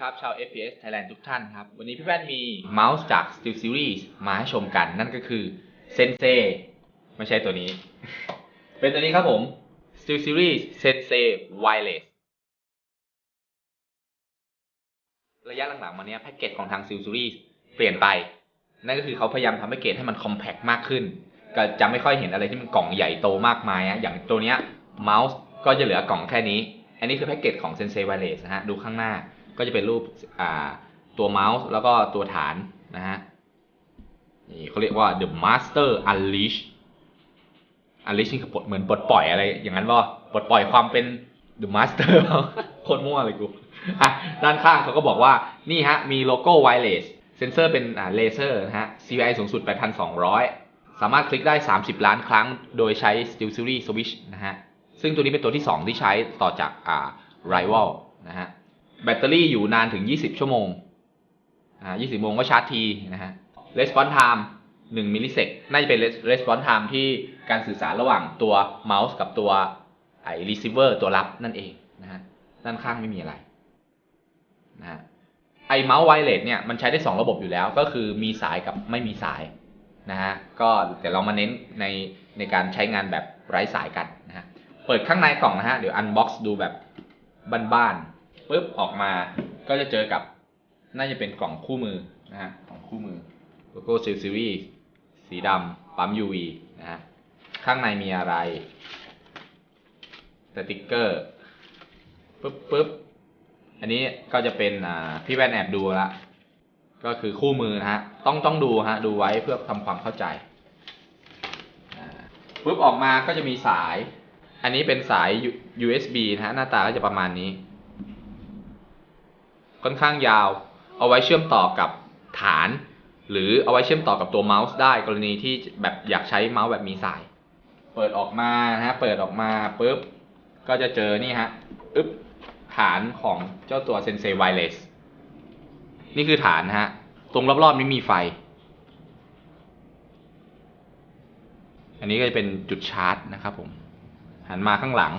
ครับชาว FPS Thailand ทุกท่านครับ วันนี้พี่แว่นมีเมาส์จาก Steel Series มาให้ชมกัน นั่นก็คือ Sensei ไม่ใช่ตัวนี้ เป็นตัวนี้ครับผม Steel Series Sensei Wireless ระยะหลังๆมาเนี้ยแพ็กเกจของทาง Steel Series เปลี่ยนไป นั่นก็คือเขาพยายามทำแพ็กเกจให้มัน compact มากขึ้น ก็จะไม่ค่อยเห็นอะไรที่มันกล่องใหญ่โตมากมายอะอย่างตัวเนี้ยเมาส์ก็จะเหลือกล่องแค่นี้ อันนี้คือแพ็กเกจของ Sensei Wireless นะฮะดูข้างหน้า ก็จะเป็นรูปอ่าตัวเมาส์แล้วก็ตัวฐานนะฮะนี่เขาเรียกว่า The Master Unleash Unleash นี่คือปลดเหมือนปลดปล่อยอะไรอย่างนั้นป่ะปลดปล่อยความเป็น The Master โคตรมั่วเลยกูอะด้านข้างเขาก็บอกว่านี่ฮะ มีโลโก้ Wireless เซนเซอร์เป็นอ่าเลเซอร์นะฮะ CI สูงสุด 8,200 สามารถคลิกได้ 30 ล้านครั้ง โดยใช้ Steel Series Switch นะฮะ ซึ่งตัวนี้เป็นตัวที่ 2 ที่ใช้ต่อจากอ่า Rival นะฮะ แบตเตอรี่อยู่นานถึง 20 ชั่วโมง อ่า 20โมงก็ชาร์จทีนะฮะ Response Time 1มิลลิเซกน่าจะเป็น Response Time ที่การสื่อสารระหว่างตัวเมาส์กับตัวไอ้ receiver ตัวรับนั่นเองนะฮะ ด้านข้างไม่มีอะไรนะฮะ ไอเมาส์ไวเลสเนี่ยมันใช้ได้ 2 ระบบอยู่แล้ว ก็คือมีสายกับไม่มีสายนะฮะ ก็เดี๋ยวเรามาเน้นในในการใช้งานแบบไร้สายกันนะฮะ เปิดข้างในกล่องนะฮะ เดี๋ยวอันบ็อกซ์ดูแบบบ้านๆ ปุ๊บออกมาก็จะเจอกับน่าจะเป็นกล่องคู่มือนะฮะกล่องคู่มือโลโก้ซิลซีรีส์สีดำปั๊ม UV นะฮะข้างในมีอะไรสติกเกอร์ปุ๊บปุ๊บอันนี้ก็จะเป็นอ่าพี่แว่นแอบดูละก็คือคู่มือนะฮะต้องต้องดูฮะดูไว้เพื่อทำความเข้าใจปุ๊บออกมาก็จะมีสาย อันนี้เป็นสาย USB นะฮะหน้าตาก็จะประมาณนี้ ค่อนข้างยาว เอาไว้เชื่อมต่อกับฐาน หรือเอาไว้เชื่อมต่อกับตัวเมาส์ได้กรณีที่แบบอยากใช้เมาส์แบบมีสาย เปิดออกมานะฮะเปิดออกมาปุ๊บก็จะเจอนี่ฮะอึ๊บฐานของเจ้าตัว Sensei Wireless นี่คือฐานนะฮะ ตรงรอบ ๆ นี้มีไฟ อันนี้ก็จะเป็นจุดชาร์จนะครับผม หันมาข้างหลัง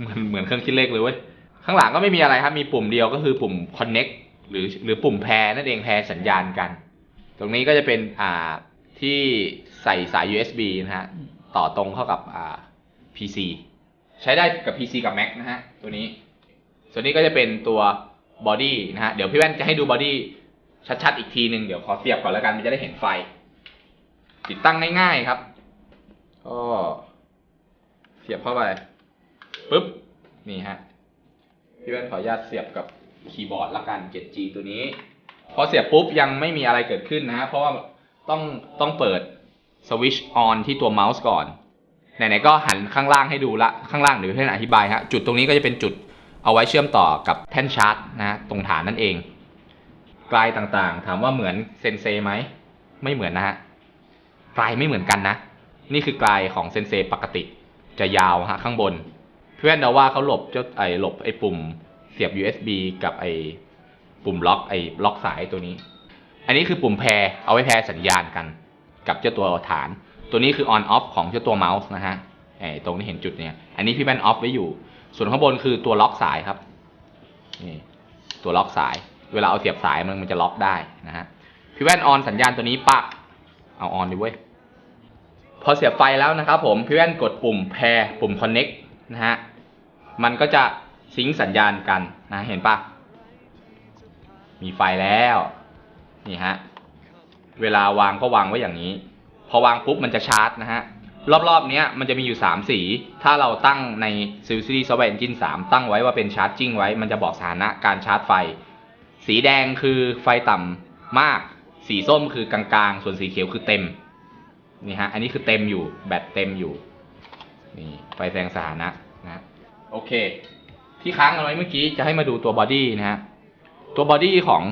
เหมือนเหมือนเครื่องคิดเลขเลยเว้ย ข้างหลังก็ไม่มีอะไรครับ มีปุ่มเดียวก็คือปุ่ม connect หรือหรือปุ่มแพรนั่นเองแพรสัญญาณกัน ตรงนี้ก็จะเป็นอ่าที่ใส่สาย USB นะฮะ ต่อตรงเข้ากับอ่า PC ใช้ได้กับ PC กับ Mac นะฮะ ตัวนี้ ส่วนนี้ก็จะเป็นตัวบอดี้นะฮะ เดี๋ยวพี่แว่นจะให้ดูบอดี้ชัดๆ อีกทีหนึ่งเดี๋ยวขอเสียบก่อนแล้วกันมันจะได้เห็นไฟ ติดตั้งง่ายๆครับ ก็เสียบเข้าไปปุ๊บ นี่ฮะ พี่แว่นขออนุญาตเสียบกับคีย์บอร์ดละกัน 7G ตัวนี้ พอเสียบปุ๊บยังไม่มีอะไรเกิดขึ้นนะฮะเพราะว่าต้องต้องเปิดสวิตช์ออนที่ตัวเมาส์ก่อนไหนๆก็หันข้างล่างให้ดูละข้างล่างเดี๋ยวพี่แว่นอธิบายฮะจุดตรงนี้ก็จะเป็นจุดเอาไว้เชื่อมต่อกับแท่นชาร์จนะฮะตรงฐานนั่นเองกลายต่างๆ ถามว่าเหมือนเซนเซไหมไม่เหมือนนะฮะกลายไม่เหมือนกันนะ นี่คือกลายของเซนเซปกติ จะยาวฮะข้างบน เพื่อนเดาว่าเขาหลบเจ้าไอ้หลบไอ้ปุ่มเสียบ USB กับไอ้ปุ่มล็อกไอ้ล็อกสายตัวนี้ อันนี้คือปุ่มแพรเอาไว้แพรสัญญาณกัน กับเจ้าตัวฐาน ตัวนี้คือ on off ของเจ้าตัวเมาส์นะฮะไอ้ตรงที่เห็นจุดเนี่ย อันนี้พี่แว่น off ไว้อยู่ ส่วนข้างบนคือตัวล็อกสายครับ นี่ตัวล็อกสาย เวลาเอาเสียบสายมันมันจะล็อกได้นะฮะ พี่แว่นออนสัญญาณตัวนี้ปัก เอาออนดิเว้ย พอเสียบไฟแล้วนะครับผม พี่แว่นกดปุ่มแพรปุ่ม connect นะฮะ มันก็จะซิงสัญญาณกันนะเห็นปะมีไฟแล้วนี่ฮะเวลาวางก็วางไว้อย่างนี้ พอวางปุ๊บมันจะชาร์จนะฮะรอบๆเนี้ยมันจะมีอยู่ 3 สี ถ้าเราตั้งใน s i l Series Software Engine 3 ตั้งไว้ว่าเป็น Charging ไว้ มันจะบอกสถานะการชาร์จไฟ สีแดงคือไฟต่ำมาก สีส้มคือกลางๆ ส่วนสีเขียวคือเต็ม นี่ฮะ อันนี้คือเต็มอยู่ แบตเต็มอยู่ นี่ ไฟแสดงสถานะ โอเค ที่ค้างกันไว้เมื่อกี้จะให้มาดูตัวบอดี้นะฮะ ตัวบอดี้ของ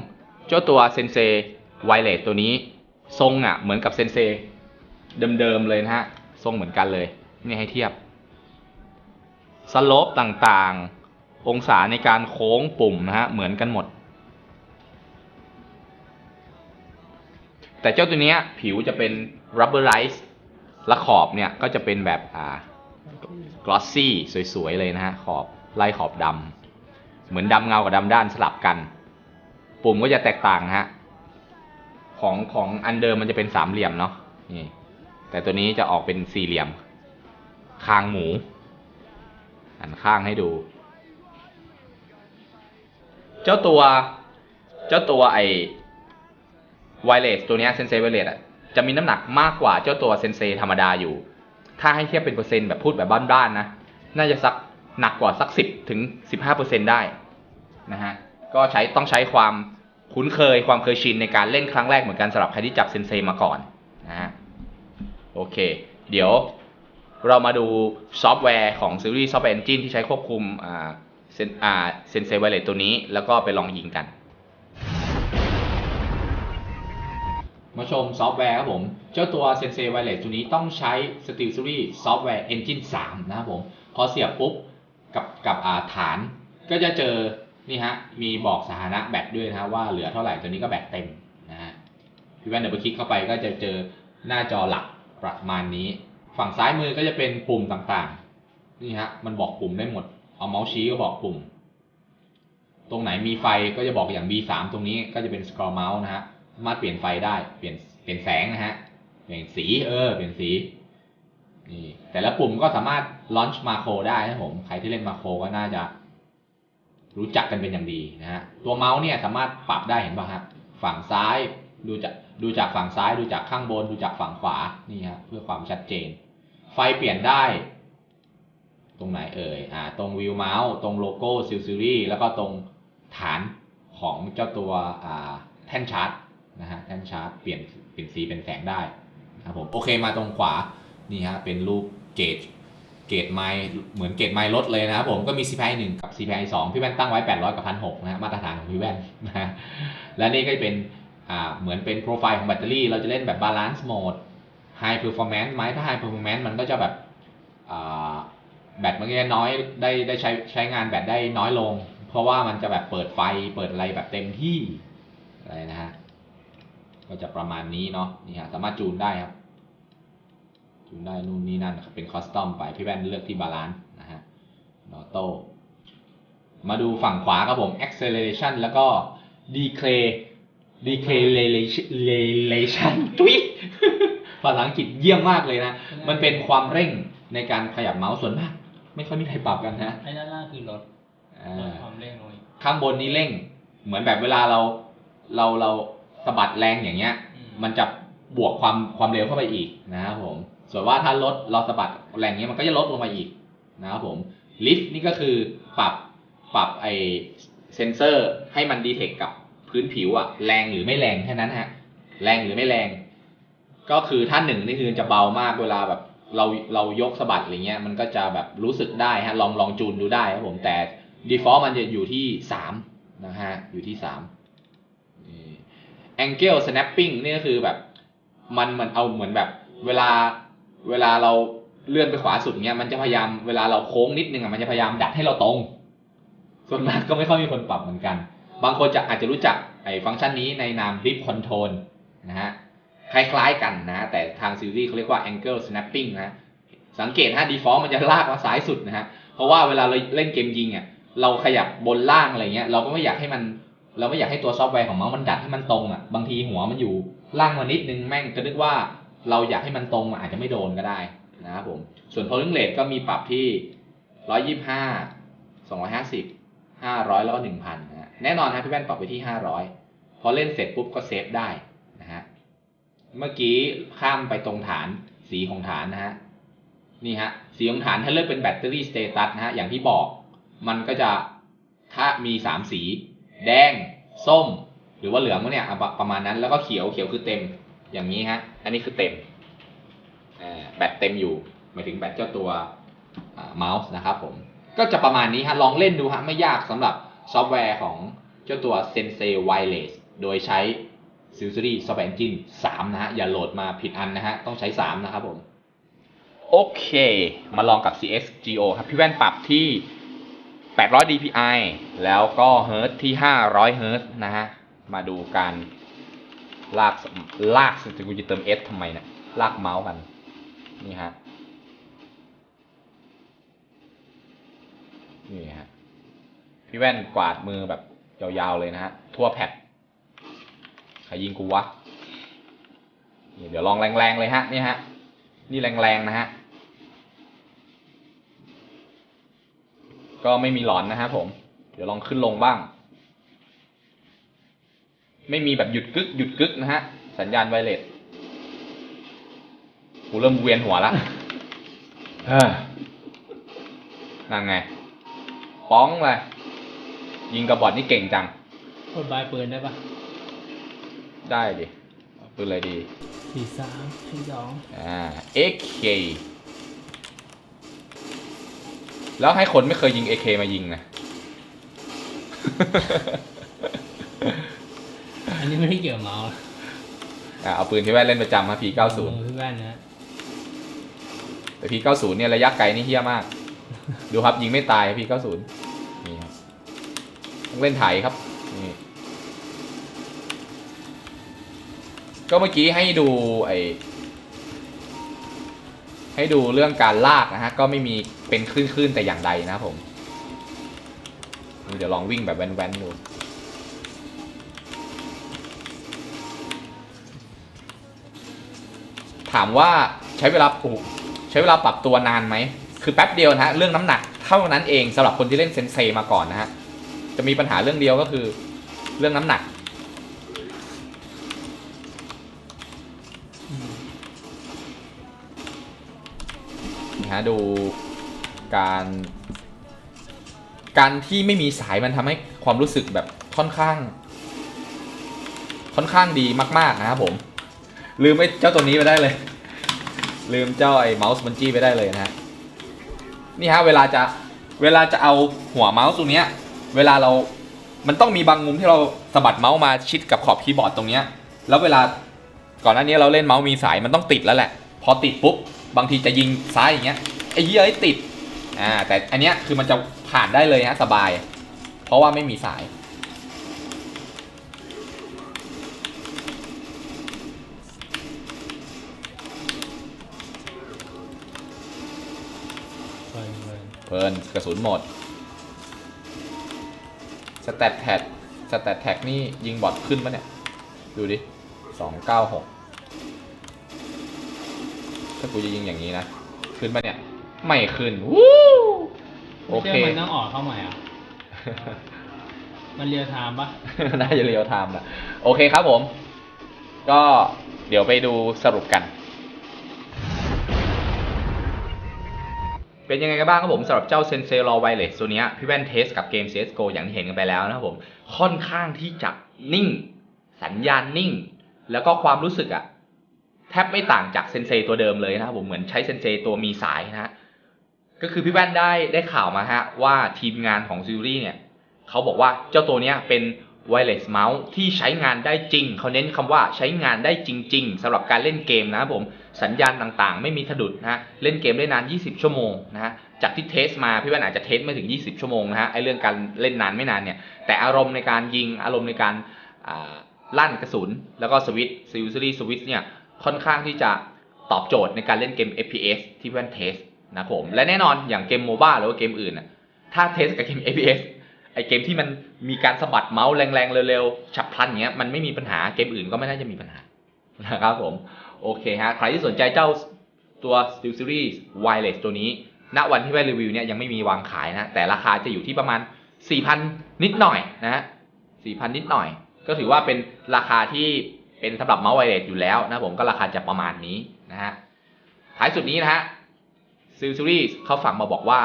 เจ้าตัว Sensei Wireless ตัวนี้ ทรงอะ เหมือนกับ Sensei เดิมๆเลยนะฮะ ทรงเหมือนกันเลย นี่ให้เทียบ สโลปต่างๆ องศาในการโค้งปุ่มนะฮะ เหมือนกันหมด แต่เจ้าตัวเนี้ยผิวจะเป็น rubberized และขอบเนี่ยก็จะเป็นแบบอ่า glossy สวย ๆ เลยนะฮะ ขอบไล่ขอบดำ เหมือนดำเงากับดำด้านสลับกัน ปุ่มก็จะแตกต่างนะฮะ ของของอันเดิมมันจะเป็นสามเหลี่ยมเนาะ นี่ แต่ตัวนี้จะออกเป็นสี่เหลี่ยม คางหมูหันข้างให้ดู เจ้าตัว เจ้าตัวไอไวเลสตัวนี้เซนเซไวเลสอะ จะมีน้ำหนักมากกว่าเจ้าตัวเซนเซธรรมดาอยู่ ถ้าให้เทียบเป็นเปอร์เซ็นต์แบบพูดแบบบ้านๆนะ น่าจะสักหนักกว่าสักสิบถึงสิบห้าเปอร์เซ็นได้นะฮะ ก็ใช้ต้องใช้ความคุ้นเคยความเคยชินในการเล่นครั้งแรกเหมือนกันสำหรับใครที่จับเซนเซมาก่อนนะฮะ โอเค เดี๋ยวเรามาดูซอฟต์แวร์ของซีรีส์ซอฟต์แวร์เอนจินที่ใช้ควบคุมเซนเซไวเลสตัวนี้ แล้วก็ไปลองยิงกัน มาชมซอฟต์แวร์ครับผม เจ้าตัว Sensei Wireless ตัวนี้ต้องใช้ Steel Series Software Engine 3 นะครับผม พอเสียบปุ๊บ กับกับอ่าฐาน ก็จะเจอ นี่ฮะ มีบอกสถานะแบตด้วยนะว่าเหลือเท่าไหร่ตัวนี้ก็แบตเต็มนะฮะพี่แว่นเดี๋ยวไปคลิกเข้าไปก็จะเจอหน้าจอหลักประมาณนี้ ฝั่งซ้ายมือก็จะเป็นปุ่มต่างๆ นี่ฮะ มันบอกปุ่มได้หมด เอาเมาส์ชี้ก็บอกปุ่ม ตรงไหนมีไฟก็จะบอกอย่าง B3 ตรงนี้ก็จะเป็น scroll mouse นะฮะามารถเปลี่ยนไฟได้ เปลี่ยนเปลี่ยนแสงนะฮะ เปลี่ยนสี เออ เปลี่ยนสี นี่ แต่ละปุ่มก็สามารถ launch macro ได้นะผม ใครที่เล่น macro ก็น่าจะรู้จักกันเป็นอย่างดีนะฮะ ตัวเมาส์เนี่ยสามารถปรับได้เห็นป่ะฮะ ฝั่งซ้าย ดูจาก ดูจากฝั่งซ้าย ดูจากข้างบน ดูจากฝั่งขวา นี่ฮะ เพื่อความชัดเจน ไฟเปลี่ยนได้ ตรงไหนเอ่ย อ่า ตรงวิวเมาส์ ตรงโลโก้ซิลซิลี่แล้วก็ตรงฐานของเจ้าตัว อ่า แท่นชาร์จ นะฮะแท่นชาร์จเปลี่ยนเปลี่ยนสีเป็นแสงได้นะครับผมโอเคมาตรงขวานี่ฮะเป็นรูปเกจเกจไมล์เหมือนเกจไมล์รถเลยนะครับผมก็มี CPI 1 กับ CPI 2 พี่แว่นตั้งไว้ 800 กับ 1,600นะฮะมาตรฐานของพี่แว่นนะฮะและนี่ก็เป็นอ่าเหมือนเป็นโปรไฟล์ของแบตเตอรี่ เราจะเล่นแบบ balance mode high performance ไหมถ้า high performance มันก็จะแบบอ่าแบตมันก็จะน้อยได้ได้ใช้ใช้งานแบตได้น้อยลง เพราะว่ามันจะแบบเปิดไฟเปิดอะไรแบบเต็มที่อะไรนะฮะ ก็จะประมาณนี้เนาะนี่ฮะสามารถจูนได้ครับ จูนได้นู่นนี่นั่นนะครับเป็นคอสตอมไปพี่แว่นเลือกที่บาลานซ์นะฮะออโต้มาดูฝั่งขวาครับผม acceleration แล้วก็ decay deceleration ทุยภาษาอังกฤษเยี่ยมมากเลยนะ มันเป็นความเร่งในการขยับเมาส์ส่วนมาก ไม่ค่อยมีใครปรับกันนะไอ้ด้านล่างคือลดอ่ลดาความเร่งลงอีกข้างบนนี้เร่ง เหมือนแบบเวลาเราเราเรา สะบัดแรงอย่างเงี้ยอืมมันจะบวกความความเร็วเข้าไปอีกนะครับผม ส่วนว่าถ้าลดเราสะบัดแรงเงี้ยมันก็จะลดลงมาอีกนะครับผมลิฟต์นี่ก็คือปรับปรับไอเซนเซอร์ให้มันดีเทคกับพื้นผิวอะแรงหรือไม่แรงแค่นั้นฮะแรงหรือไม่แรง ก็คือถ้าหนึ่งนี่คือจะเบามากเวลาแบบเราเรายกสะบัดอะไรเงี้ยมันก็จะแบบรู้สึกได้ฮะลองลองจูนดูได้ครับผมแต่ default มันจะอยู่ที่สามนะฮะ อยู่ที่สาม angle snapping นี่ก็คือแบบ มันมันเอาเหมือนแบบ เวลาเวลาเราเลื่อนไปขวาสุดเงี้ยมันจะพยายามเวลาเราโค้งนิดนึงอะมันจะพยายามดัดให้เราตรง ส่วนมากก็ไม่ค่อยมีคนปรับเหมือนกัน บางคนจะอาจจะรู้จักไอ้ฟังก์ชันนี้ในนาม Grip Control นะฮะคล้ายๆกันนะฮะแต่ทางซีรีส์เขาเรียกว่า angle snapping นะสังเกตฮะ default มันจะลากมาซ้ายสุดนะฮะเพราะว่าเวลาเราเล่นเกมยิงอะเราขยับบนล่างอะไรเงี้ยเราก็ไม่อยากให้มัน เราไม่อยากให้ตัวซอฟต์แวร์ของเมาส์มันดัดให้มันตรงอะบางทีหัวมันอยู่ล่างมานิดนึงแม่งก็นึกว่าเราอยากให้มันตรงอาจจะไม่โดนก็ได้นะครับผมส่วน polling rate ก็มีปรับที่ร้อยยี่ห้าสองร้อยห้าสิบห้าร้อยแล้วก็หนึ่งพันนะฮะแน่นอนนะพี่แว่นปรับไปที่ห้าร้อยพอเล่นเสร็จปุ๊บก็เซฟได้นะฮะเมื่อกี้ข้ามไปตรงฐานสีของฐานนะฮะนี่ฮะสีของฐานถ้าเลือกเป็นแบตเตอรี่สเตตัสนะฮะอย่างที่บอกมันก็จะถ้ามีสามสี แดง ส้ม หรือว่าเหลืองเนี่ยประมาณนั้นแล้วก็เขียวเขียวคือเต็มอย่างนี้ฮะ อันนี้คือเต็มแบตเต็มอยู่หมายถึงแบตเจ้าตัวเมาส์นะครับผมก็จะประมาณนี้ฮะลองเล่นดูฮะไม่ยากสำหรับซอฟต์แวร์ของเจ้าตัว Sensei Wireless โดยใช้ s i l s e r y Software Engine 3 นะฮะ อย่าโหลดมาผิดอันนะฮะ ต้องใช้ 3 นะครับผม โอเค มาลองกับ CSGO ครับ พี่แว่นปรับที่ 800 dpi แล้วก็เฮิร์ตที่ 500 เฮิร์ตนะฮะ มาดูการลากลากสกูจะเติม S ทำไมเนะี่ยลากเมาส์กัน นี่ฮะ นี่ฮะ พี่แว่นกวาดมือแบบยาวๆเลยนะฮะ ทั่วแพดรยิงกูวะ เดี๋ยวลองแรงๆเลยฮะ นี่ฮะ นี่แรงๆนะฮะ ก็ไม่มีหลอนนะฮะผม เดี๋ยวลองขึ้นลงบ้าง ไม่มีแบบหยุดกึกหยุดกึกนะฮะ สัญญาณไวเลสกูเริ่มเวียนหัวละเออนั่นไง ป้องเลยยิงกระบอกนี่เก่งจังกดบายปืนได้ปะได้ดิเอาปืนอะไรดีสี่สามสี่สองอ่า AK แล้วให้คนไม่เคยยิง AK มายิงนะ อันนี้ไม่ได้เกี่ยวกับเมาส์อะเอาปืนที่แว่นเล่นประจำมาเอ P90 อพี่แว่นนะแต่ P90 เนี่ยระยะไกลนี่เฮี้ยมาก ดูครับยิงไม่ตาย P90 นี่ครับต้องเล่นไถครับนี่ก็เมื่อกี้ให้ดูไอ ให้ดูเรื่องการลากนะฮะก็ไม่มีเป็นคลื่นๆแต่อย่างใดนะครับผมเดี๋ยวลองวิ่งแบบแว้นๆดูถามว่าใช้เวลาปูใช้เวลาปรับตัวนานไหม คือแป๊บเดียวนะฮะ เรื่องน้ำหนักเท่านั้นเองสำหรับคนที่เล่นเซนเซมาก่อนนะฮะ จะมีปัญหาเรื่องเดียวก็คือ เรื่องน้ำหนัก ฮะดูการการที่ไม่มีสายมันทำให้ความรู้สึกแบบค่อนข้าง ค่อนข้างดีมากๆนะครับผม ลืมไอ้เจ้าตัวนี้ไปได้เลย ลืมเจ้าไอ้เมาส์บันจี้ไปได้เลยนะฮะนี่ฮะเวลาจะเวลาจะเอาหัวเมาส์ตรงเนี้ย เวลาเรามันต้องมีบางมุมที่เราสะบัดเมาส์มาชิดกับขอบคีย์บอร์ดตรงเนี้ย แล้วเวลาก่อนหน้านี้เราเล่นเมาส์มีสายมันต้องติดแล้วแหละ พอติดปุ๊บ บางทีจะยิงซ้ายอย่างเงี้ยไอ้เหี้ยไอ้ติดอ่าแต่อันเนี้ยคือมันจะผ่านได้เลยฮะสบาย เพราะว่าไม่มีสายเพลินกระสุนหมดสแตทแท็กสแตทแท็กนี่ยิงบอทขึ้นปะเนี่ย ดูดิสองเก้าหก ถ้ากูจะยิงอย่างนี้นะ ขึ้นปะเนี่ย ไม่ขึ้น วู้โอไม่เคใช่มันต้องออกเข้าใหม่อะ มันเรียลไทม์ปะ น่าจะเรียวไทม์ละโอเคครับผม ก็เดี๋ยวไปดูสรุปกัน เป็นยังไงกันบ้างครับผมสำหรับเจ้า Sensei Raw Wireless ตัวเนี้ยพี่แว่นเทสกับเกม CSGO อย่างที่เห็นกันไปแล้วนะครับผม ค่อนข้างที่จะนิ่ง สัญญาณนิ่ง แล้วก็ความรู้สึกอะ แทบไม่ต่างจากเซนเซตัวเดิมเลยนะครับผมเหมือนใช้เซนเซตัวมีสายนะฮะก็คือพี่แว่นได้ได้ข่าวมาฮะว่าทีมงานของซิรีเนี่ยเขาบอกว่าเจ้าตัวเนี้ยเป็น wireless mouse ที่ใช้งานได้จริง เขาเน้นคำว่าใช้งานได้จริง ๆสำหรับการเล่นเกมนะครับผมสัญญาณต่างๆ ไม่มีสะดุดนะฮะเล่นเกมได้นาน 20 ชั่วโมงนะฮะจากที่เทสมาพี่แว่นอาจจะเทสไม่ถึง 20 ชั่วโมงนะฮะไอเรื่องการเล่นนานไม่นานเนี่ยแต่อารมณ์ในการยิงอารมณ์ในการลั่นกระสุน แล้วก็สวิตซิลซีรีสวิตเนี่ย ค่อนข้างที่จะตอบโจทย์ในการเล่นเกม FPS ที่เพี่แว่นเทสนะครับผม และแน่นอนอย่างเกมโมบ้าหรือว่าเกมอื่นถ้าเทสกับเกม FPS ไอเกมที่มันมีการสะบัดเมาส์แรงๆ เร็วๆ ฉับพลันอย่างเงี้ยมันไม่มีปัญหาเกมอื่นก็ไม่น่าจะมีปัญหานะครับผม โอเคฮะ ใครที่สนใจเจ้าตัว Steel Series Wireless ตัวนี้ ณวันที่แว่นรีวิวเนี่ยยังไม่มีวางขายนะ แต่ราคาจะอยู่ที่ประมาณ 4,000 นิดหน่อยนะฮะ4,000 นิดหน่อย ก็ถือว่าเป็นราคาที่ เป็นสำหรับเมาส์ไวเลสอยู่แล้วนะผมก็ราคาจะประมาณนี้นะฮะท้ายสุดนี้นะฮะ Steel Series เขาฝากมาบอกว่า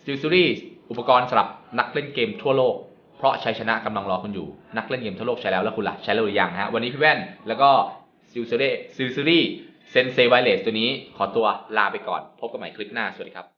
Steel Series อุปกรณ์สำหรับนักเล่นเกมทั่วโลก เพราะชัยชนะกำลังรอคุณอยู่ นักเล่นเกมทั่วโลกใช้แล้วแล้วคุณล่ะใช้แล้วหรือยังฮะวันนี้พี่แว่นแล้วก็ Steel Series Steel Series Sensei Wireless ตัวนี้ขอตัวลาไปก่อน พบกันใหม่คลิปหน้า สวัสดีครับ